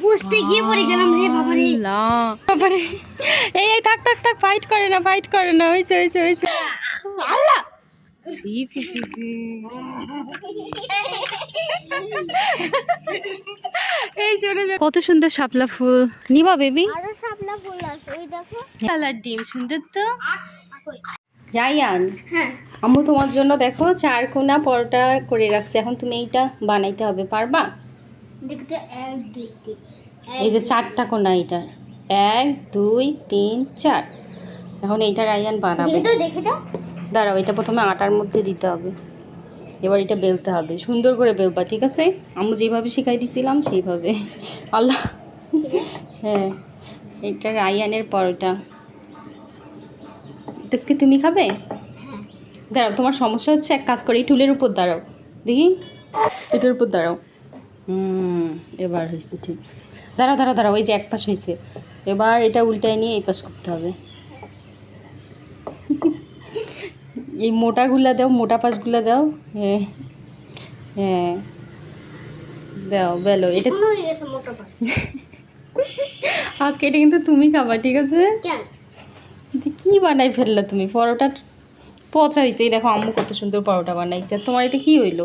বুঝতে গিয়ে পড়ে গেলাম রে বাবা এই এই থাক থাক থাক ফাইট করে না ফাইট করে না হয়েছে হয়েছে হয়েছে আল্লাহ। সি, সি, সি, সি। এই ছোট ছোট- কত সুন্দর শাপলা ফুল। নিবা বেবি। আরও শাপলা ফুল আছে ওই দেখো। কালার ডিম সুন্দর তো? রায়ান হ্যাঁ। আম্মু তোমার জন্য দেখো চার কোনা পরোটা করে রাখছে। এখন তুমি এইটা বানাইতে হবে পারবা? এই যে চারটা কোনা এটা। এক দুই তিন চার। এখন এইটা রায়ান বানাবে। দাঁড়াও এটা প্রথমে আটার মধ্যে দিতে হবে। এবার এটা বেলতে হবে। সুন্দর করে বেলবা ঠিক আছে? আমি যেভাবে শিখাই দিছিলাম সেইভাবে। আল্লাহ। হ্যাঁ এটা রায়ানের পরোটা। এটা কি তুমি খাবে? দাঁড়াও তোমার সমস্যা হচ্ছে এক কাজ করে এই টুলের উপর দাঁড়াও। দেখি? এটার উপর দাঁড়াও। হুম এবার হয়েছে ঠিক। দাঁড়াও দাঁড়াও দাঁড়াও ওই যে এক পাশ হয়েছে এবার এটা উল্টায় নিয়ে এই পাশ করতে হবে। এই মোটাগুলা দাও মোটা পাশগুলা দাও। হ্যাঁ হ্যাঁ। দাও বেলো এটা আজকে এটা কিন্তু তুমি খাবা ঠিক আছে? কি বানাই ফেললা তুমি? পরোটা পচা হয়েছে এই দেখো আম্মু কত সুন্দর পরোটা বানাইছে। আর তোমার এটা কি হইল?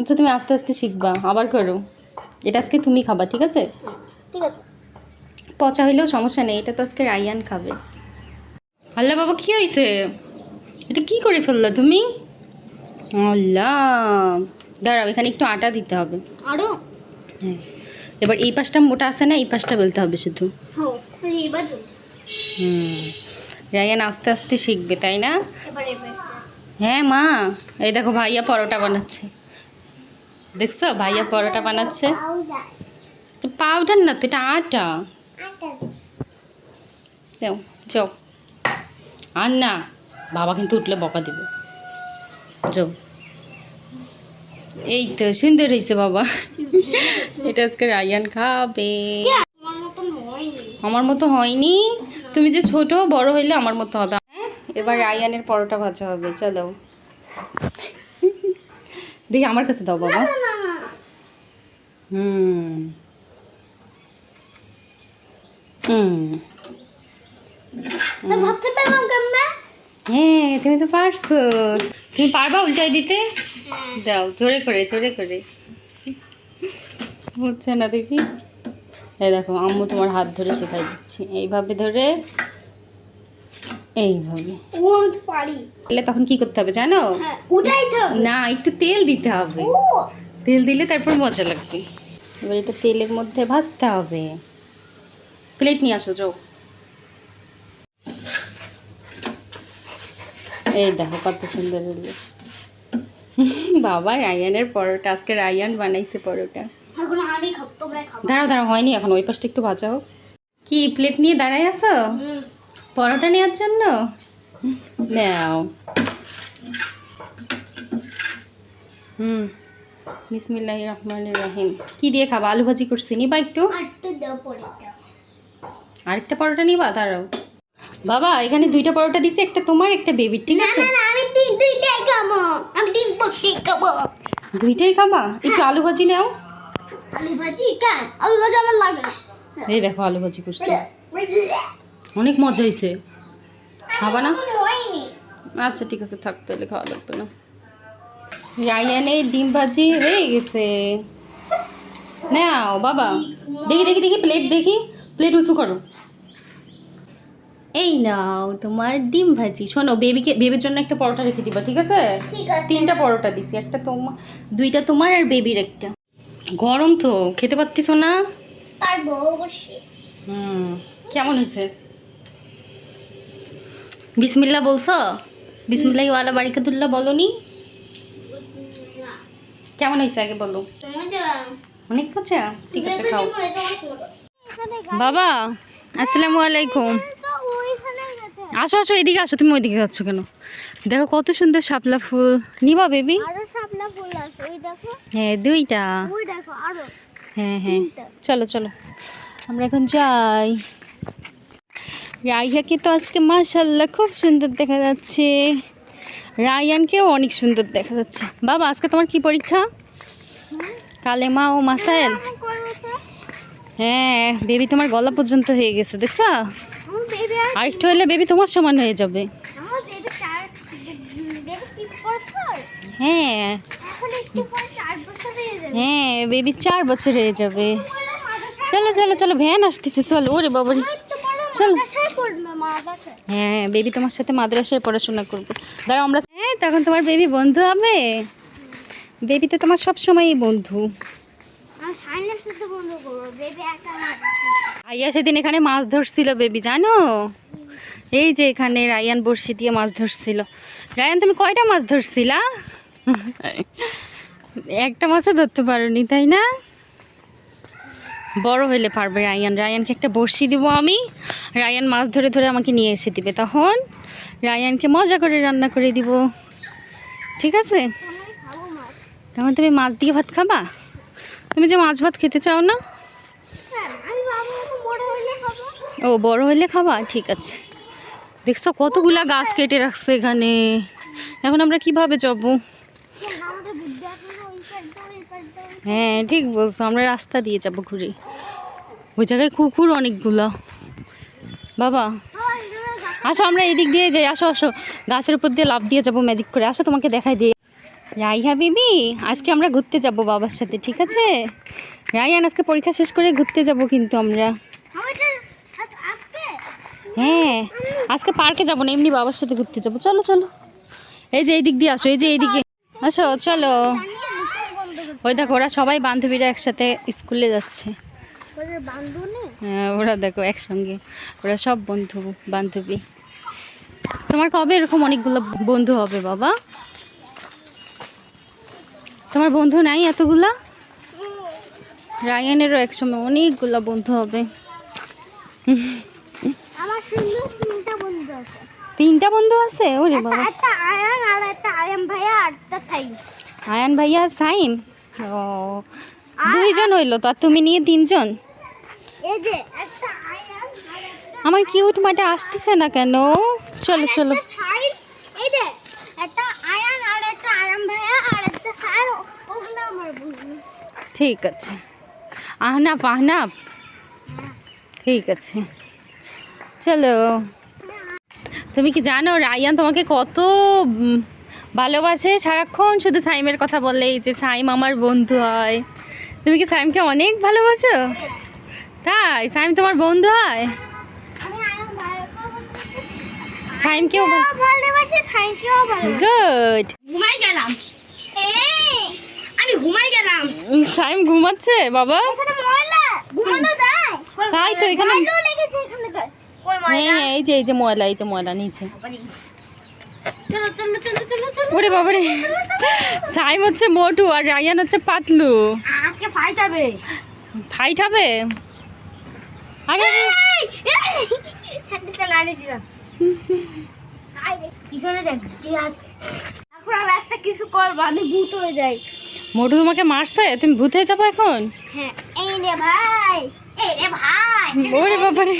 আচ্ছা তুমি আস্তে আস্তে শিখবা আবার করো। এটা আজকে তুমি খাবা ঠিক আছে? ঠিক আছে। পচা হইলেও সমস্যা নেই এটা তো আজকে রায়ান খাবে। আল্লাহ বাবা কি হয়েছে এটা কি করে ফেলল তুমি? আল্লাহ। দাঁড়াও এখানে একটু আটা দিতে হবে। আরও? হ্যাঁ। এবার এই পাশটা মোটা আছে না এই পাশটা বেলতে হবে শুধু। হ্যাঁ। হুম। রায়ান আস্তে আস্তে শিখবে তাই না? হ্যাঁ মা। এই দেখো ভাইয়া পরোটা বানাচ্ছে। দেখছ? ভাইয়া পরোটা বানাচ্ছে। পাউডার না তো, এটা আটা। আর না, বাবা কিন্তু উঠলে বকা দেবে। এই তো, সুন্দর হয়েছে বাবা। এটা আজকে রায়ান খাবে। আমার মতো হয়নি। তুমি যে ছোট, বড় হইলে আমার মতো হবে। হ্যাঁ? এবার রায়ানের পরোটা ভাজা হবে। চলো। দেখি আমার কাছে দাও বাবা। হুম। হুম। হ্যাঁ তুমি তো পারছ। তুমি পারবা উল্টাই দিতে? দাও জোরে করে জোরে করে। হচ্ছে না দেখি? এই দেখো আম্মু তোমার হাত ধরে শেখাই দিচ্ছি। এইভাবে ধরে এইভাবে। ও আমি তো পারি। তাহলে তখন কি করতে হবে জানো? হ্যাঁ উঠাই তো না একটু তেল দিতে হবে। তেল দিলে তারপর মজা লাগবে। এবার এটা তেলের মধ্যে ভাজতে হবে। প্লেট নিয়ে আসো যাও। এই দেখো কত সুন্দর হলো। বাবা রায়ানের পরোটা। আজকে রায়ান বানাইছে পরোটা। দাঁড়াও দাঁড়াও হয়নি এখন। ওই পাশটা একটু ভাজা হোক কি প্লেট নিয়ে দাঁড়াই আছো? পরোটা নেওয়ার জন্য? নাও। হুম বিসমিল্লাহ রহমান রহিম। কি দিয়ে খাবা? আলু ভাজি করছি নিবা একটু? আরেকটা পরোটা। নিবা? দাঁড়াও। বাবা এখানে দুইটা পরোটা দিছি একটা তোমার একটা বেবির ঠিক আছে? দুইটাই খাব? একটু আলু ভাজি নাও। আলু ভাজি কেন? আলু ভাজি আমার লাগে না। এই দেখো আলু ভাজি করছি। অনেক মজা হয়েছে খাবা না? আচ্ছা ঠিক আছে থাক তাহলে খাওয়া লাগবে না। রায়ানে ডিম ভাজি হয়ে গেছে। নাও বাবা। দেখি দেখি দেখি প্লেট দেখি। প্লেট উঁচু করো। এই নাও তোমার ডিম ভাজি। শোনো বেবিকে বেবির জন্য একটা পরোটা রেখে দিবা ঠিক আছে? ঠিক আছে। তিনটা পরোটা দিছি একটা তোমার দুইটা তোমার আর বেবির একটা। গরম তো খেতে পারতিস না? পারব অবশ্যই। হুম কেমন হয়েছে? বিসমিল্লা বলছো? বিসমিল্লাহ ওয়ালা বারিকাতুল্লাহ বলো নি কেমন হয়েছে আগে বলো। অনেক মজা। ঠিক আছে খাও। বাবা আসসালামু আলাইকুম। আসো আসো এদিকে আসো। তুমি ওইদিকে যাচ্ছ কেন? দেখো কত সুন্দর শাপলা ফুল। নিবা বেবি। হ্যাঁ দুইটা। হ্যাঁ হ্যাঁ। চলো চলো। আমরা এখন যাই। রাইয়াকে তো আজকে মাশাল্লাহ খুব সুন্দর দেখা যাচ্ছে। রায়ানকেও অনেক সুন্দর দেখা যাচ্ছে। বাবা, আজকে তোমার কি পরীক্ষা? কালেমা ও মাসাইল হ্যাঁ বেবি তোমার গলা পর্যন্ত হয়ে গেছে, দেখছ? আর আরেকটু হলে বেবি তোমার সমান হয়ে যাবে। বেবি বেবি হ্যাঁ। হয়ে, বেবি চার বছর হয়ে যাবে। চলো চলো চলো, ভ্যান আসতেছে, চলো, ওরে বাবারে। চলো। মাদ্রাসায় হ্যাঁ বেবি তোমার সাথে মাদ্রাসায় পড়াশোনা করব। দাঁড়াও আমরা হ্যাঁ তখন তোমার বেবি বন্ধু হবে। বেবি তো তোমার সব সময়ই বন্ধু। আইয়া সেদিন এখানে মাছ ধরছিল বেবি জানো? এই যে এখানে রায়ান বড়শি দিয়ে মাছ ধরছিল। রায়ান তুমি কয়টা মাছ ধরছিলা? একটা মাছও ধরতে পারোনি তাই না? বড় হইলে পারবে রায়ান। রায়ানকে একটা বড়শি দিব আমি। রায়ান মাছ ধরে ধরে আমাকে নিয়ে এসে দিবে। তখন রায়ানকে মজা করে রান্না করে দিব। ঠিক আছে? তখন তুমি মাছ দিয়ে ভাত খাবা? তুমি যে মাছ ভাত খেতে চাও না? হলে ও, বড় হইলে খাবা? ঠিক আছে। দেখছ কতগুলা গাছ কেটে রাখছে এখানে। এখন আমরা কীভাবে যাব আমাদের বুদ্ধি আছে ওই পাড়টা ওই পাড়টা হ্যাঁ ঠিক বলছো, আমরা রাস্তা দিয়ে যাব ঘুরে। ওই জায়গায় কুকুর অনেকগুলো। বাবা, আসো আমরা এদিক দিয়ে যাই, আসো আসো। গাছের উপর দিয়ে লাভ দিয়ে যাব ম্যাজিক করে। আসো তোমাকে দেখাই দিয়ে। রাইহা বিবি, আজকে আমরা ঘুরতে যাব বাবার সাথে, ঠিক আছে? রাইয়ান আজকে পরীক্ষা শেষ করে ঘুরতে যাব কিন্তু আমরা। হ্যাঁ আজকে পার্কে যাব না, এমনি বাবার সাথে ঘুরতে যাব। চলো চলো। এই যে এই দিক দিয়ে আসো, এই যে এইদিকে। আসো, চলো। ওই দেখো ওরা সবাই বান্ধবীরা একসাথে স্কুলে যাচ্ছে। হ্যাঁ ওরা দেখো একসঙ্গে। ওরা সব বন্ধু বান্ধবী। তোমার কবে এরকম অনেকগুলো বন্ধু হবে বাবা? তোমার বন্ধু নাই এতগুলা? রায়ানেরও একসময় অনেকগুলো বন্ধু হবে। তিনটা বন্ধু আছে। ওরে বাবা। একটা আয়ান ভাইয়া আর আয়ান ভাইয়া সাইম? ও। দুইজন হইল তো আর তুমি নিয়ে তিনজন? আমার কিউট মাটা আসতেছে না কেন? চলো চলো। ঠিক আছে। আহনাপ আহনাপ ঠিক আছে। চলো। তুমি কি জানো রায়ান তোমাকে কত ভালোবাসে সারাক্ষণ শুধু সাইমের কথা বলে এই যে সাইম আমার বন্ধু হয়। তুমি কি সাইমকে অনেক ভালোবাসো? তাই সাইম তোমার বন্ধু হয়? সাইমকেও গুড ঘুমাই গেলাম। আমি ঘুমাই গেলাম। সাইম ঘুমাচ্ছে বাবা। তাই তো, এখানে- হ্যাঁ হ্যাঁ এই যে এই যে ময়লা এই যে ময়লা নিচে। চলো বাবা ওরে বাবারে। সাইম হচ্ছে মোটু আর রায়ান হচ্ছে পাতলু। আজকে ফাইট হবে। ফাইট হবে? আরে রে পিছনে দেখ এখন আমি একটা কিছু করব আমি ভূত হয়ে যাই। মোটু তোমাকে মারছে? তুমি ভূত হয়ে যাব এখন? হ্যাঁ এই রে ভাই এই রে ভাই ওরে বাবারে।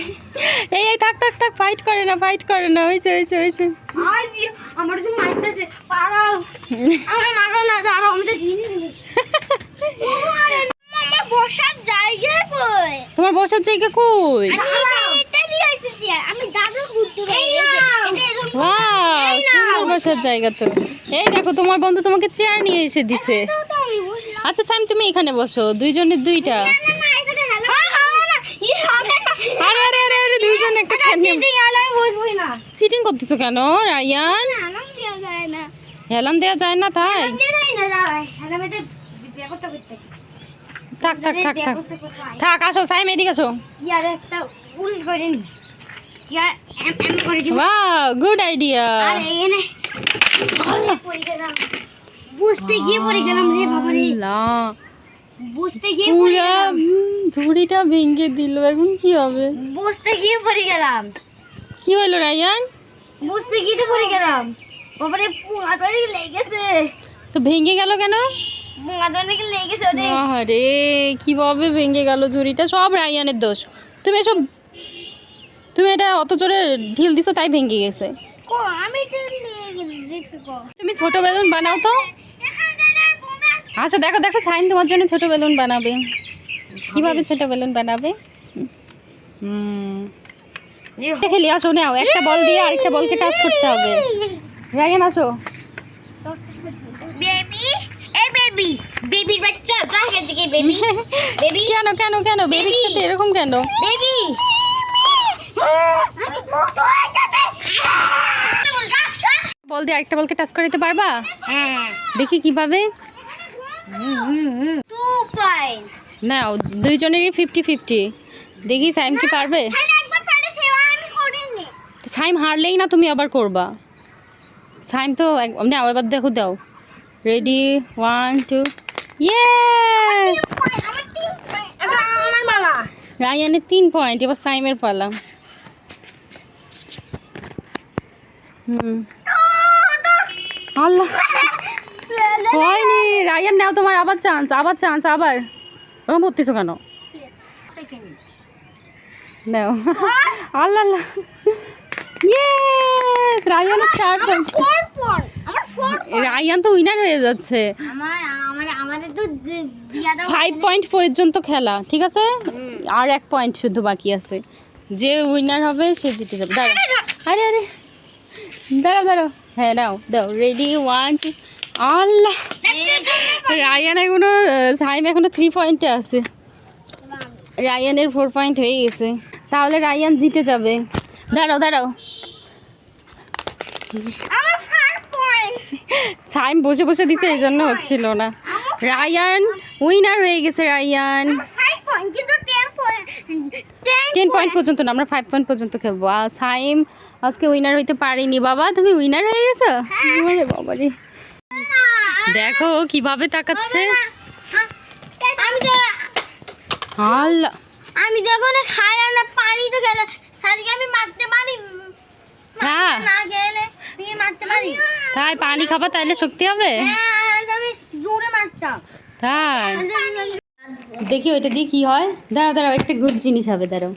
এই এই থাক থাক থাক ফাইট করে না ফাইট করে না হয়েছে হয়েছে হয়েছে। আমার তো মারতেছে পালাও। আমার মারো না দাঁড়াও আমি আমার বসার জায়গা কই? তোমার বসার জায়গা কই? আমি এটা নিয়ে এসেছি আমি দাদু ঘুরতে ওয়াও সুন্দর বসার জায়গা তো। এই দেখো তোমার বন্ধু তোমাকে চেয়ার নিয়ে এসে দিছে। আচ্ছা সাইম তুমি এখানে বসো। দুইজনের দুইটা। আরে আরে আরে আরে দুইজন একটা চিটিং করতেছো কেন রায়ান? হেলান দেওয়া যায় না তাই? থাক থাক থাক থাক। থাক আসো সাইম এদিকে আসো। গুড আইডিয়া বুঝতে গিয়ে পড়ে গেলাম রে বাবা রে বুঝতে গিয়ে পড়ে গেলাম। ঝুড়িটা ভেঙে দিল এখন কি হবে? বুঝতে গিয়ে পড়ে গেলাম। কি হলো রায়ান? বুঝতে গিয়ে তো পড়ে গেলাম। বাবারে পুঙাটা লেগেছে। তো ভেঙে গেল কেন? আরে কীভাবে ভেঙে গেল ঝুড়িটা? সব রায়ানের দোষ। তুমি এসব তুমি এটা অত জোরে ঢিল দিছো তাই ভেঙে গেছে। তুমি ছোট বেলুন বানাও তো। আচ্ছা দেখো দেখো সাইন তোমার জন্য ছোট বেলুন বানাবে। কীভাবে ছোট বেলুন বানাবে? হুম। খেলি আসো নাও একটা বল দিয়ে আরেকটা বলকে টাচ করতে হবে। রায়ান আসো। বেবি? এ বেবি বেবির বাচ্চা যা এখান থেকে বেবি। বেবি। কেন কেন কেন বেবির Baby. সাথে এরকম কেন? বেবি। বল দিয়ে আরেকটা বলকে টাচ করতে পারবা? হ্যাঁ। দেখি কীভাবে। নাও দুইজনেরই ফিফটি ফিফটি দেখি সাইম কি পারবে? সাইম হারলেই না তুমি আবার করবা। সাইম তো নাও এবার দেখো দাও। রেডি ওয়ান টু ইয়েস রায়ানের তিন পয়েন্ট এবার সাইমের পালা। হুম। আল্লাহ। হয়নি রায়ান নাও তোমার আবার চান্স আবার চান্স আবার। ওরকম করতেছো কেন? নাও। আল্লাহ আল্লাহ। ইয়েস ফোর রায়ান তো উইনার হয়ে যাচ্ছে। ফাইভ পয়েন্ট পর্যন্ত খেলা ঠিক আছে? আর এক পয়েন্ট শুধু বাকি আছে। যে উইনার হবে সে জিতে যাবে। দাঁড়াও। আরে আরে দাঁড়াও দাঁড়াও। হ্যাঁ নাও দাও রেডি ওয়ান টু আল্লাহ। রায়ান এখনও সাইম এখনও থ্রি পয়েন্টে আছে। রায়ানের ফোর পয়েন্ট হয়ে গেছে। তাহলে রায়ান জিতে যাবে। দাঁড়াও দাঁড়াও। সাইম বসে বসে দিতে এই জন্য হচ্ছিল না। রায়ান উইনার হয়ে গেছে Ryan. Ten point ten ten point পর্যন্ত না আমরা ফাইভ পয়েন্ট পর্যন্ত খেলব। আর সাইম আজকে উইনার হইতে পারিনি। বাবা তুমি উইনার হয়ে গেছো? বাবা রে দেখো কীভাবে তাকাচ্ছে। আল্লাহ আমি যখন খাই না পানি তো গেলে আমি মারতে পারি। হ্যাঁ। না গেলে আমি মারতে পারি। তাই পানি খাবা তাইলে শক্তি হবে? হ্যাঁ আমি জোরে মারতাম। তাই। দেখি ওইটা দিয়ে কি হয়। দাঁড়াও দাঁড়াও একটা গুড জিনিস হবে দাঁড়াও।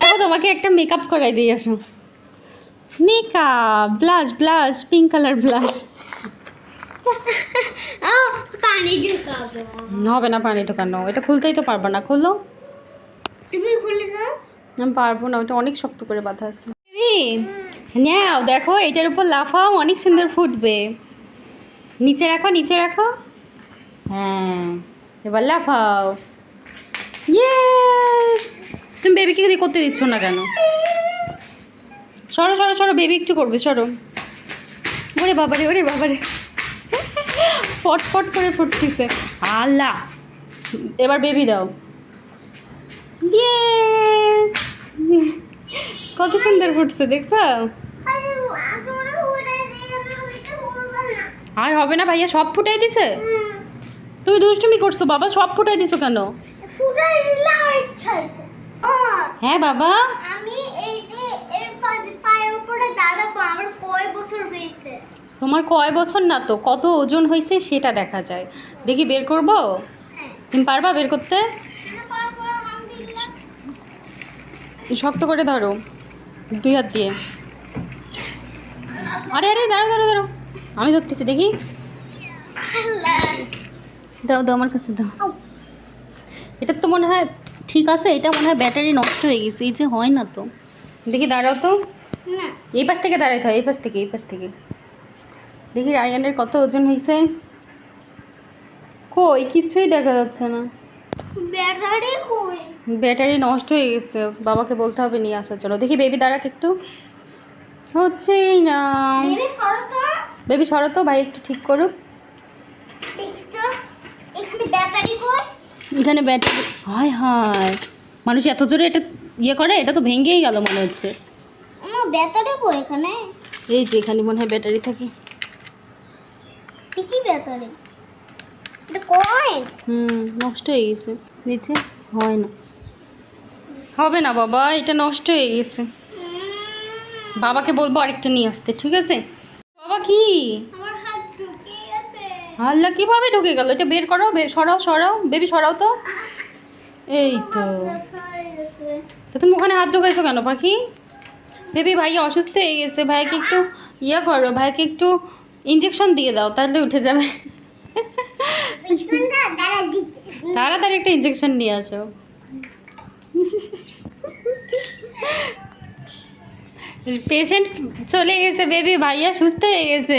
দেখো তোমাকে একটা মেকআপ করাই দিয়ে আসো। Makeup blush blush pink colour blush পানি ঢুকাবো হবে না পানি ঢোকানো এটা খুলতেই তো পারবা না খোলো তুমি খুলে দাও আমি পারব না ওটা অনেক শক্ত করে বাঁধা আছে নাও দেখো এটার উপর লাফাও অনেক সুন্দর ফুটবে নিচে রাখো নিচে রাখো হ্যাঁ এবার লাফাও ইয়ে তুমি বেবিকে করতে দিচ্ছ না কেন সরো সরো সরো বেবি একটু করবে সরো। ওরে বাবারে ওরে বাবারে। ফট ফট করে ফুটতেছে। আল্লাহ। এবার বেবি দাও! কত সুন্দর ফুটছে দেখছ? আর হবে না ভাইয়া সব ফুটাই দিছে? তুমি দুষ্টুমি করছ বাবা সব ফুটাই দিছো কেন? হ্যাঁ বাবা। আমি এই পায়ের উপরে দাঁড়াবো আমার কয় বছর হয়েছে? তোমার কয় বছর না তো? কত ওজন হয়েছে সেটা দেখা যায়। দেখি বের করব? হ্যাঁ। তুমি পারবা বের করতে? শক্ত করে ধরো দুই হাত দিয়ে। আরে আরে দাঁড়ো দাঁড়ো দাঁড়ো আমি ধরতেছি দেখি। দাও দাও আমার কাছে দাও। এটা তো মনে হয় ঠিক আছে এটা মনে হয় ব্যাটারি নষ্ট হয়ে গেছে এই যে হয় না তো। দেখি দাঁড়াও তো। না। এই পাশ থেকে দাঁড়াইতে হয় এই পাশ থেকে এই পাশ থেকে। দেখি রায়ানের কত ওজন হয়েছে কই কিচ্ছুই দেখা যাচ্ছে না। ব্যাটারি কই? ব্যাটারি নষ্ট হয়ে গেছে বাবাকে বলতে হবে নিয়ে আসার জন্য দেখি বেবি দাঁড়াক একটু। হচ্ছেই না। বেবি সরো তো। ভাই একটু ঠিক করুক এখানে ব্যাটারি কই? এখানে ব্যাটারি হায় হায়। মানুষ এত জোরে এটা ইয়ে করে এটা তো ভেঙেই গেল মনে হচ্ছে। আমার ব্যাটারি কই এখানে। এই যে এখানে মনে হয় ব্যাটারি থাকে। কি ব্যাটারি এটা কয়েন হুম নষ্ট হয়ে গেছে। নিচে? হয় না। হবে না বাবা এটা নষ্ট হয়ে গেছে। বাবাকে বলব আরেকটা নিয়ে আসতে ঠিক আছে? বাবা কি? আল্লাহ কীভাবে ঢুকে গেল? এটা বের করো সরাও সরাও। বেবি সরাও তো। এই তো। তো তুমি ওখানে হাত ঢুকাইছো কেন, পাখি? বেবি ভাই অসুস্থ হয়ে গেছে ভাইকে একটু ইয়ে করো ভাইকে একটু ইঞ্জেকশন দিয়ে দাও, তাহলে উঠে যাবে। তাড়াতাড়ি একটা ইঞ্জেকশন নিয়ে আসো। পেশেন্ট চলে গেছে, বেবি, ভাইয়া সুস্থ হয়ে গেছে।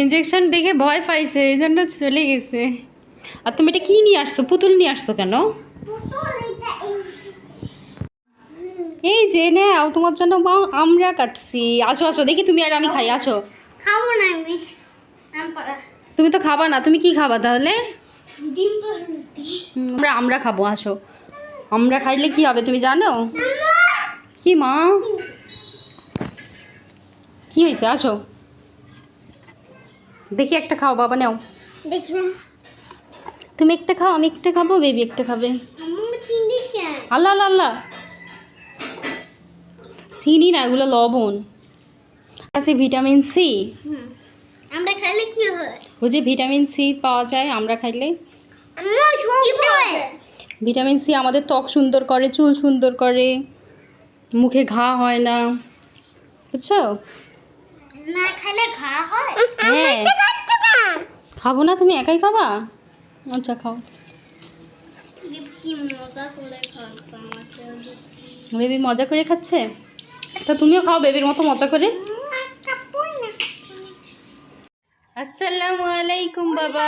ইঞ্জেকশন দেখে ভয় পাইছে, এই জন্য চলে গেছে। আর তুমি এটা কি নিয়ে আসছো, পুতুল নিয়ে আসছো কেন এই যে নাও তোমার জন্য মা আমরা কাটছি। আসো আসো দেখি তুমি আর আমি খাই আসো। খাব না আমি। তুমি তো খাবা না তুমি কি খাবা তাহলে? আমরা আমরা খাব আসো। আমরা খাইলে কি হবে তুমি জানো? কি মা? কি হয়েছে আসো। দেখি একটা খাও বাবা নাও। দেখি তুমি একটা খাও আমি একটা খাব বেবি একটা খাবে। আল্লাহ আল্লাহ আল্লাহ। চিনি না এগুলো লবণ। আছে ভিটামিন সি। আমরা খাইলে কি হয়? ওই যে ভিটামিন সি পাওয়া যায় আমরা খাইলে। ভিটামিন সি আমাদের ত্বক সুন্দর করে চুল সুন্দর করে। মুখে ঘা হয় না। বুঝছ? না খাইলে ঘা হয়? হ্যাঁ। খাব না তুমি একাই খাবা? আচ্ছা খাও। বেবি মজা করে খাচ্ছে? তা তুমিও খাও বেবির মতো মজা করে। আসসালামু আলাইকুম বাবা।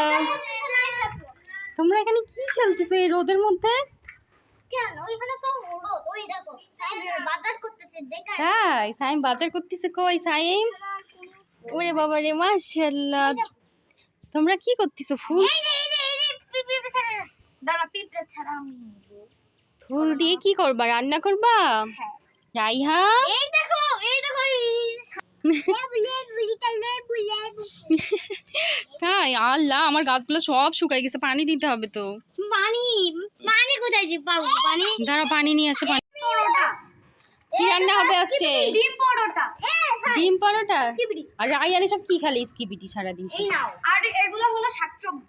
তোমরা এখানে কি খেলতেছো এই রোদের মধ্যে? কেন? ওইখানে তো রোদ ওই দেখো বাজার করতেছে দেখা তাই সাইম বাজার করতেছে কই সাইম? ওরে বাবা রে মাশাআল্লাহ। তোমরা কি করতেছো। ফুল দিয়ে কি করবা? রান্না করবা? হ্যাঁ রাইহা এই দেখো এই দেখো তাই আল্লাহ আমার গাছগুলো সব শুকাই গেছে পানি দিতে হবে তো। পানি পানি কোথায় যে পাবো? পানি? দাঁড়া পানি নিয়ে আসে পানি। কি রান্না হবে আজকে? ডিম পরোটা। এ ডিম পরোটা? আর রাইয়ানি সব কি খালি স্কিবিটি সারাদিন এই নাও। আর এগুলো হলো শাকসবজি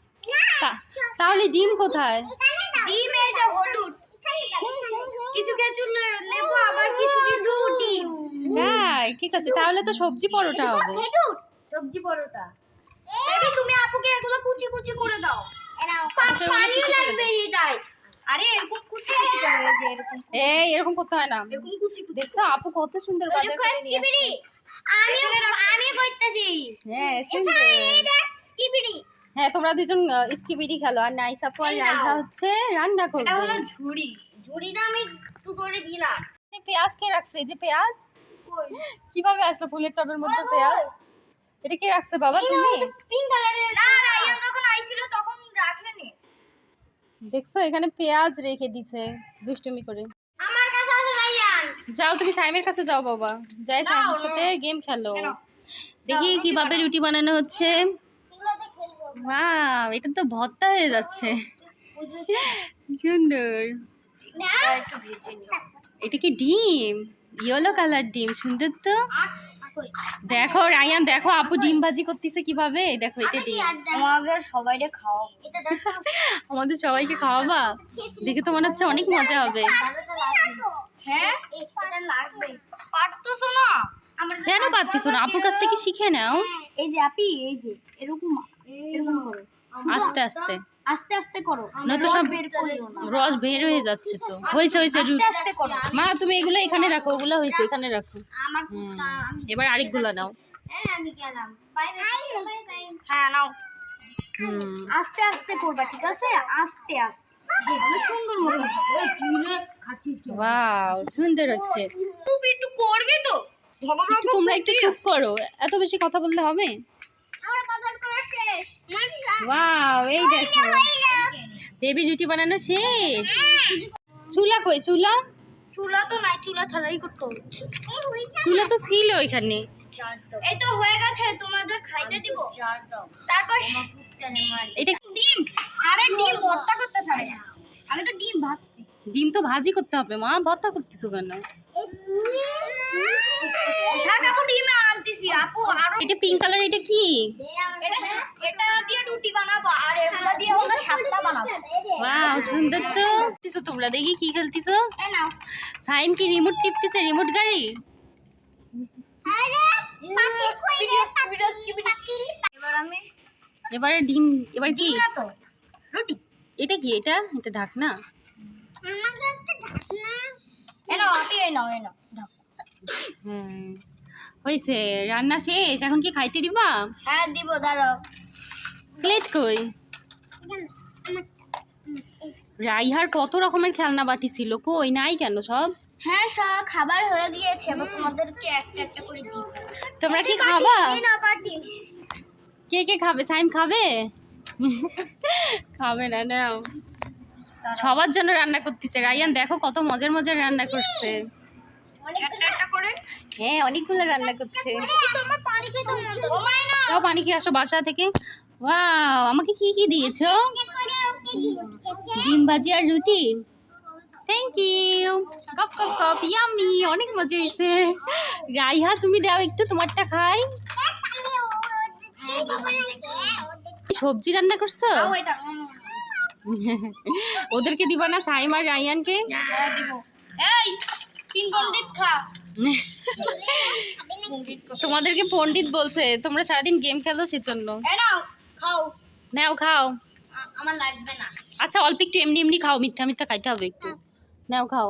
তাহলে ডিম কোথায়? ডিম এই যে হলুদ। কিছু কিছু লেবু আবার কিছু কিছু ডিম। তাই ঠিক আছে তাহলে তো সবজি পরোটা হবে। সবজি পরোটা। তুমি আপুকে এগুলো কুচি কুচি করে দাও। ওকে, পানি লাগবে এটাই। আরে এরকম কুচি এরকম এই এরকম করতে হয় না। এরকম কুচি কুচি। দেখছ আপু কত সুন্দর বাজার করে নিয়ে আমি আমি কইতাছি হ্যাঁ সুন্দর। এই দেখ স্কিবিডি হ্যাঁ তোমরা দুজন স্কিবিডি খেলো। আর নাইস আপু আর হচ্ছে রান্না এটা করবে হলো ঝুড়ি। ঝুড়িটা আমি তু করে দিলাম। পেঁয়াজ কে রাখছে? এই যে পেঁয়াজ। কীভাবে আসলো ফুলের টবের মধ্যে পেঁয়াজ? এটা কে রাখছে বাবা তুমি? পিঙ্ক কালারের না রাইয়া যখন আইছিল তখন রাখেনি দেখছ এখানে পেঁয়াজ রেখে দিছে দুষ্টুমি করে। আমার কাছে আছে রাইয়ান যাও তুমি সাইমের কাছে যাও বাবা। যাই সাইমের সাথে গেম খেলো। দেখি কীভাবে রুটি বানানো হচ্ছে। এগুলোতে এটা তো ভর্তা হয়ে যাচ্ছে। সুন্দর। এটা কি ডিম? ইয়েলো কালার ডিম সুন্দর তো। দেখো রায়ান দেখো আপু ডিম ভাজি করতেছে কীভাবে? দেখো এটা ডিম। আমাদের সবাইকে খাওয়াবো আমাদের সবাইকে খাওয়াবা? দেখে তো মনে হচ্ছে অনেক মজা হবে। হ্যাঁ? কেন পারতেছো না? আপুর কাছ থেকে শিখে নাও। এই যে আপি এই যে এরকম এরকম করো। আস্তে আস্তে। আস্তে আস্তে করো। নয়তো রস সব রস বের হয়ে যাচ্ছে তো। হয়েছে হয়েছে আস্তে আস্তে করো। মা তুমি এগুলো এখানে রাখো ওগুলো হয়েছে এখানে রাখো। আমার এবার আরেকগুলো নাও। হ্যাঁ আমি গেলাম। বাই বাই বাই বাই হ্যাঁ নাও। আস্তে আস্তে করবা ঠিক আছে? আস্তে আস্তে। ভালো সুন্দর মতো ওই তুলে খাচ্ছিস কি ওয়াও সুন্দর হচ্ছে। তুই একটু করবি তো। তোমরা একটু চুপ করো। এত বেশি কথা বললে হবে আমার বাজার করা শেষ ওয়াও এই দেখো। বেবি রুটি বানানো শেষ। চুলা কই? চুলা? চুলা তো নাই চুলা ছাড়াই করতে হচ্ছে। চুলা তো ছিল এখানে এই তো হয়ে গেছে তোমাদের খাইতে দিব। তারপর এটা ডিম আরে ডিম ভর্তা করতে ছাড়ে আমি তো ডিম ভাজছি। ডিম তো ভাজি করতে হবে মা ভর্তা করতেছো কেন? থাক আপু ডিম আনতেছি আপু আরও এটা পিঙ্ক কালার এটা কি? এটা এটা দিয়ে রুটি বানাবো আর এগুলো দিয়ে হলো সাতটা বানাবো। ওয়াও সুন্দর তো। খেলতেছো তোমরা দেখি কি খেলতেছো? সাইম কি রিমোট টিপতেছে? রিমোট গাড়ি? এবারে ডিম এবার কি? রুটি। এটা কি এটা? এটা ঢাকনা? আমাকে একটা ঢাকনা। আপনি নাও নাও। হ্যাঁ। হয়েছে রান্না শেষ? এখন কি খাইতে দিবা? হ্যাঁ দিব দাঁড়াও। প্লেট কই? রাইহার কত রকমের খেলনা বাটি ছিল? কই নাই কেন সব? হ্যাঁ সব খাবার হয়ে গিয়েছে এবার তোমাদেরকে একটা একটা করে দিব তোমরা কি খাবা? কে কে খাবে? সাইম খাবে? খাবে না নাও। সবার জন্য রান্না করতেছে। রায়ান দেখো কত মজার মজার রান্না করছে। হ্যাঁ অনেকগুলো রান্না করছে। পানি খেয়ে আসো বাসা থেকে। ওয়াও আমাকে কি কি দিয়েছ? ডিম ভাজি আর রুটি। থ্যাংক ইউ কপ কপ কপ ইয়ামি অনেক মজা হয়েছে। রাইহা তুমি দাও একটু তোমারটা খাই। সবজি রান্না করছ? ওদেরকে দিবা না সাইম আর রায়ানকে হ্যাঁ দিব। এই পণ্ডিত খা। তোমাদেরকে পণ্ডিত বলছে তোমরা সারাদিন গেম খেলো সেজন্য। খাও। নাও খাও। আমার লাগবে না। আচ্ছা অল্প একটু এমনি এমনি খাও মিথ্যা মিথ্যা খাইতে হবে একটু। নাও খাও।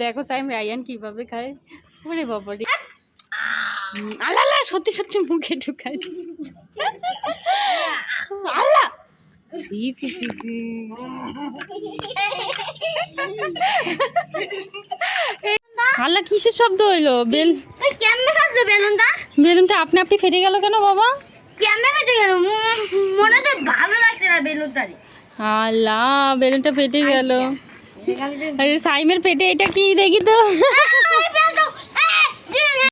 দেখো সাইম রায়ান কীভাবে খায়। ওরে বাবা রে। আল্লাহ সত্যি সত্যি মুখে ঢুকাই দিছে আল্লাহ। আল্লাহ কিসের শব্দ হইল? বেল কেমনে ফাটলো বেলুনটা। বেলুনটা আপনি আপনি ফেটে গেল কেন বাবা? কেমনে ফেটে গেল। মনে হচ্ছে ভালো লাগছে না বেলুনটা আল্লাহ বেলুনটা ফেটে গেল। আরে সাইমের পেটে এটা কি দেখি তো?